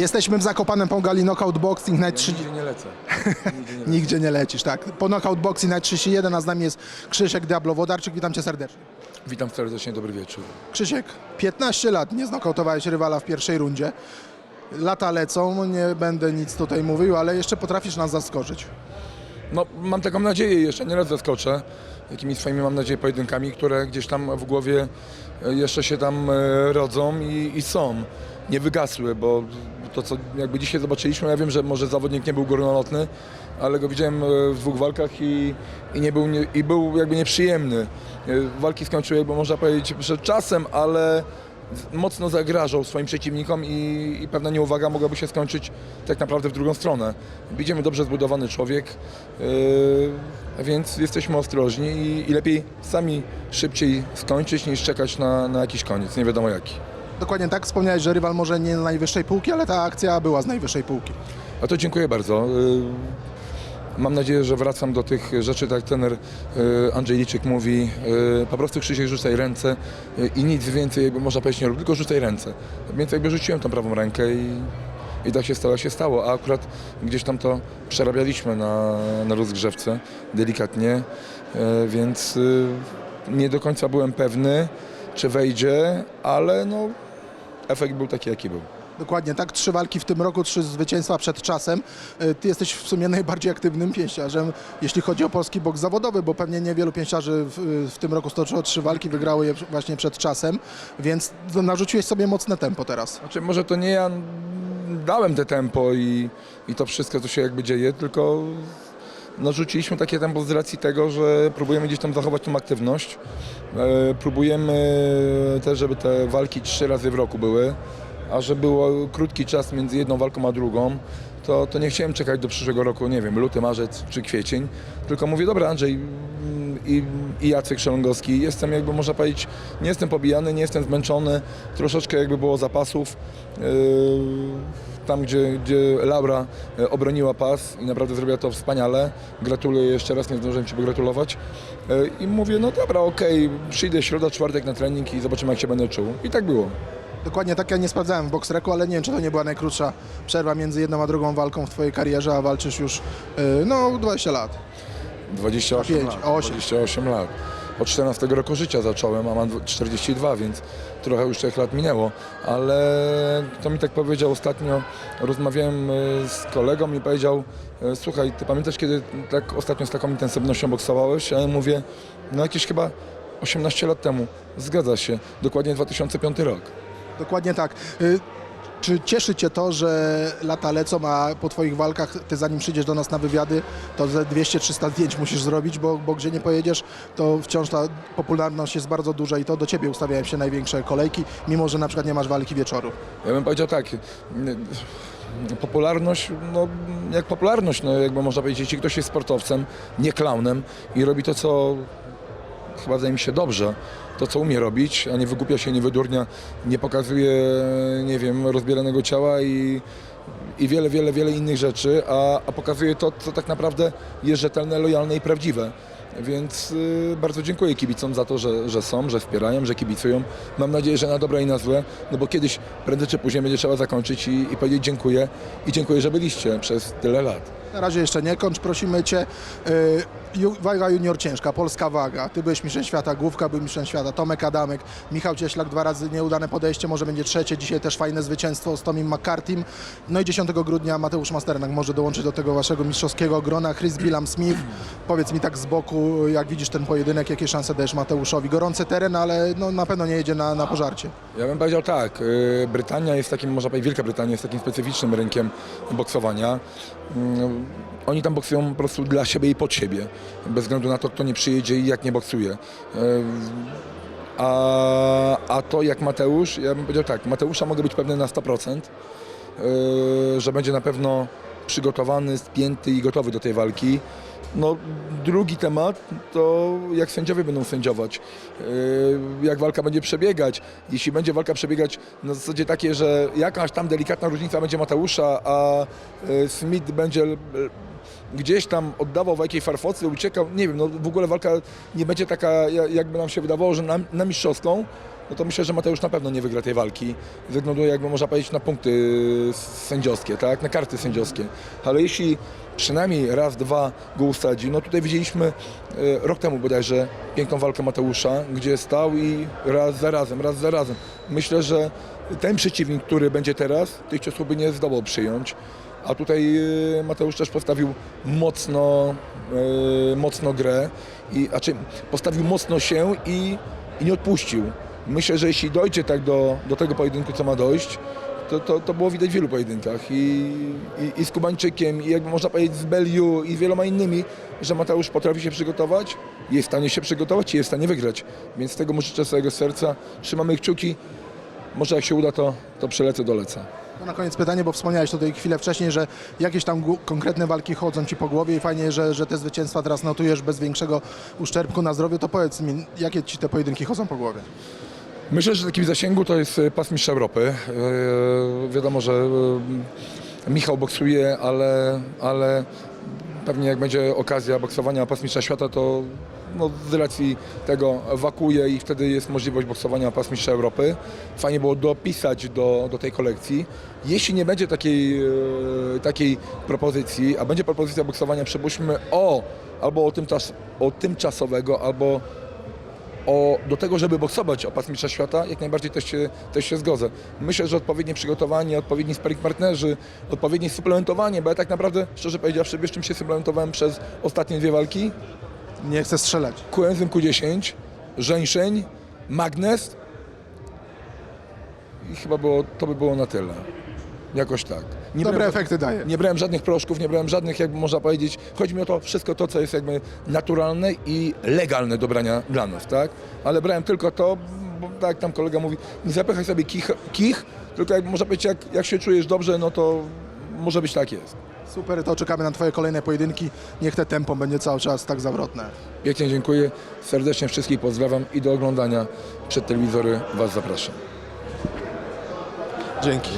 Jesteśmy w Zakopanem Pogali Knockout Boxing Night 30... Nigdzie nie lecę. Nigdzie nie lecę. Nigdzie nie lecisz, tak. Po Knockout Boxing Night 31, a z nami jest Krzysiek Diablo-Wodarczyk. Witam cię serdecznie. Witam serdecznie, dobry wieczór. Krzysiek, 15 lat nie znokautowałeś rywala w pierwszej rundzie. Lata lecą, nie będę nic tutaj mówił, ale jeszcze potrafisz nas zaskoczyć. No, mam taką nadzieję, jeszcze nie raz zaskoczę jakimiś swoimi, mam nadzieję, pojedynkami, które gdzieś tam w głowie e, jeszcze się tam e, rodzą i, i są. Nie wygasły, bo to, co jakby dzisiaj zobaczyliśmy, ja wiem, że może zawodnik nie był górnolotny, ale go widziałem e, w dwóch walkach i, i, nie był, nie, i był jakby nieprzyjemny. E, Walki skończył, jakby można powiedzieć, przed czasem, ale mocno zagrażał swoim przeciwnikom i, i pewna nieuwaga mogłaby się skończyć tak naprawdę w drugą stronę. Widzimy dobrze zbudowany człowiek, yy, więc jesteśmy ostrożni i, i lepiej sami szybciej skończyć niż czekać na, na jakiś koniec, nie wiadomo jaki. Dokładnie tak, wspomniałeś, że rywal może nie z najwyższej półki, ale ta akcja była z najwyższej półki. A to dziękuję bardzo. Yy, Mam nadzieję, że wracam do tych rzeczy, tak jak trener yy, Andrzej Liczyk mówi, yy, po prostu Krzysiek rzucaj ręce i nic więcej jakby można powiedzieć nie rób, tylko rzucaj ręce. Więc jakby rzuciłem tą prawą rękę i, i tak się stało, się stało, a akurat gdzieś tam to przerabialiśmy na, na rozgrzewce delikatnie, więc nie do końca byłem pewny, czy wejdzie, ale no, efekt był taki, jaki był. Dokładnie tak, trzy walki w tym roku, trzy zwycięstwa przed czasem. Y, Ty jesteś w sumie najbardziej aktywnym pięściarzem, jeśli chodzi o polski boks zawodowy, bo pewnie niewielu pięściarzy w, w tym roku stoczyło trzy walki, wygrało je właśnie przed czasem, więc narzuciłeś sobie mocne tempo teraz. Znaczy, może to nie ja dałem te tempo i, i to wszystko, co się jakby dzieje, tylko narzuciliśmy takie tempo z racji tego, że próbujemy gdzieś tam zachować tą aktywność. E, próbujemy też, żeby te walki trzy razy w roku były, a że było krótki czas między jedną walką a drugą, to, to nie chciałem czekać do przyszłego roku, nie wiem, luty, marzec czy kwiecień, tylko mówię, dobra Andrzej mm, i, i Jacek Szelongowski, jestem jakby można powiedzieć, nie jestem pobijany, nie jestem zmęczony, troszeczkę jakby było zapasów. Yy, tam, gdzie, gdzie Laura e, obroniła pas i naprawdę zrobiła to wspaniale. Gratuluję jeszcze raz, nie zdążyłem Ci pogratulować. E, I mówię, no dobra, okej, przyjdę środa, czwartek na trening i zobaczymy, jak się będę czuł. I tak było. Dokładnie tak, ja nie sprawdzałem w boxreku, ale nie wiem, czy to nie była najkrótsza przerwa między jedną a drugą walką w Twojej karierze, a walczysz już, y, no, 20 lat. 28 Pięć, lat. osiem. 28 lat. Od 14 roku życia zacząłem, a mam dw- 42, więc trochę już tych lat minęło. Ale to mi tak powiedział ostatnio, rozmawiałem e, z kolegą i powiedział, e, słuchaj, ty pamiętasz kiedy tak ostatnio z taką intensywnością boksowałeś? Ja mówię, no jakieś chyba 18 lat temu. Zgadza się, dokładnie 2005 rok. Dokładnie tak. Czy cieszy Cię to, że lata lecą, a po Twoich walkach, Ty zanim przyjdziesz do nas na wywiady, to ze 200-300 zdjęć musisz zrobić, bo, bo gdzie nie pojedziesz, to wciąż ta popularność jest bardzo duża i to do Ciebie ustawiają się największe kolejki, mimo że na przykład nie masz walki wieczoru. Ja bym powiedział tak, popularność, no jak popularność, no jakby można powiedzieć, jeśli ktoś jest sportowcem, nie klaunem i robi to, co wydaje mi się dobrze, to co umie robić, a nie wygłupia się, nie wydurnia, nie pokazuje, nie wiem, rozbieranego ciała i, i wiele, wiele, wiele innych rzeczy, a, a pokazuje to, co tak naprawdę jest rzetelne, lojalne i prawdziwe. Więc y, bardzo dziękuję kibicom za to, że, że są, że wspierają, że kibicują. Mam nadzieję, że na dobre i na złe, no bo kiedyś, prędzej czy później będzie trzeba zakończyć i, i powiedzieć dziękuję. I dziękuję, że byliście przez tyle lat. Na razie jeszcze nie kończ, prosimy Cię. Y, Waga junior ciężka, polska waga. Ty byłeś mistrzem świata, Główka był mistrzem świata, Tomek Adamek, Michał Cieślak dwa razy nieudane podejście, może będzie trzecie. Dzisiaj też fajne zwycięstwo z Tomim McCartym. No i 10 grudnia Mateusz Masternak może dołączyć do tego Waszego mistrzowskiego grona. Chris Billam Smith. Powiedz mi tak z boku, jak widzisz ten pojedynek, jakie szanse dajesz Mateuszowi? Gorący teren, ale no, na pewno nie jedzie na, na pożarcie. Ja bym powiedział tak, y, Brytania jest takim, można powiedzieć, Wielka Brytania jest takim specyficznym rynkiem boksowania. Mm, Oni tam boksują po prostu dla siebie i pod siebie, bez względu na to, kto nie przyjedzie i jak nie boksuje. Y, A, a to jak Mateusz, ja bym powiedział tak, Mateusza mogę być pewny na 100%, y, że będzie na pewno przygotowany, spięty i gotowy do tej walki. No, drugi temat to jak sędziowie będą sędziować, yy, jak walka będzie przebiegać. Jeśli będzie walka przebiegać na zasadzie takie, że jakaś tam delikatna różnica będzie Mateusza, a yy, Smith będzie yy, gdzieś tam oddawał w jakiej farfocy, uciekał, nie wiem, no w ogóle walka nie będzie taka, ja- jakby nam się wydawało, że na, na mistrzowską, no to myślę, że Mateusz na pewno nie wygra tej walki. Względu, jakby można powiedzieć, na punkty sędziowskie, tak? na karty sędziowskie. Ale jeśli przynajmniej raz, dwa go usadzi, no tutaj widzieliśmy e, rok temu bodajże piękną walkę Mateusza, gdzie stał i raz za razem, raz za razem. Myślę, że ten przeciwnik, który będzie teraz, tych ciosów by nie zdołał przyjąć. A tutaj e, Mateusz też postawił mocno, e, mocno grę, i, znaczy postawił mocno się i, i nie odpuścił. Myślę, że jeśli dojdzie tak do, do tego pojedynku, co ma dojść, to, to, to było widać w wielu pojedynkach i, i, i z Kubańczykiem, i jakby można powiedzieć z Beliu i z wieloma innymi, że Mateusz potrafi się przygotować, jest w stanie się przygotować i jest w stanie wygrać. Więc tego mu życzę z całego serca. Trzymamy kciuki. Może jak się uda, to, to przelecę do Leca. To na koniec pytanie, bo wspomniałeś tutaj chwilę wcześniej, że jakieś tam konkretne walki chodzą Ci po głowie i fajnie, że, że te zwycięstwa teraz notujesz bez większego uszczerbku na zdrowiu, to powiedz mi, jakie Ci te pojedynki chodzą po głowie? Myślę, że takim zasięgu to jest e, pas mistrza Europy. E, wiadomo, że e, Michał boksuje, ale, ale pewnie jak będzie okazja boksowania pas mistrza świata, to no, z racji tego wakuje i wtedy jest możliwość boksowania pas mistrza Europy. Fajnie było dopisać do, do tej kolekcji. Jeśli nie będzie takiej, takiej propozycji, a będzie propozycja boksowania, przypuśćmy o albo o, tymczas, o tymczasowego, albo o, do tego, żeby boksować o pas mistrza świata, jak najbardziej też się, też się zgodzę. Myślę, że odpowiednie przygotowanie, odpowiedni sparring partnerzy, odpowiednie suplementowanie, bo ja tak naprawdę, szczerze powiedziawszy, wiesz czym się suplementowałem przez ostatnie dwie walki? Nie chcę strzelać. Coenzym Q10, żeńszeń, magnes i chyba było, to by było na tyle. Jakoś tak. Nie Dobre brałem- efekty daje. nie brałem żadnych proszków, nie brałem żadnych, jakby można powiedzieć, chodzi mi o to wszystko to, co jest jakby naturalne i legalne do brania dla nas, tak? Ale brałem tylko to, bo tak jak tam kolega mówi, nie zapychaj sobie kich, kich tylko jak można powiedzieć, jak, jak się czujesz dobrze, no to może być tak jest. Super, to czekamy na Twoje kolejne pojedynki. Niech te tempo będzie cały czas tak zawrotne. Pięknie dziękuję, serdecznie wszystkich pozdrawiam i do oglądania przed telewizory Was zapraszam. Dzięki.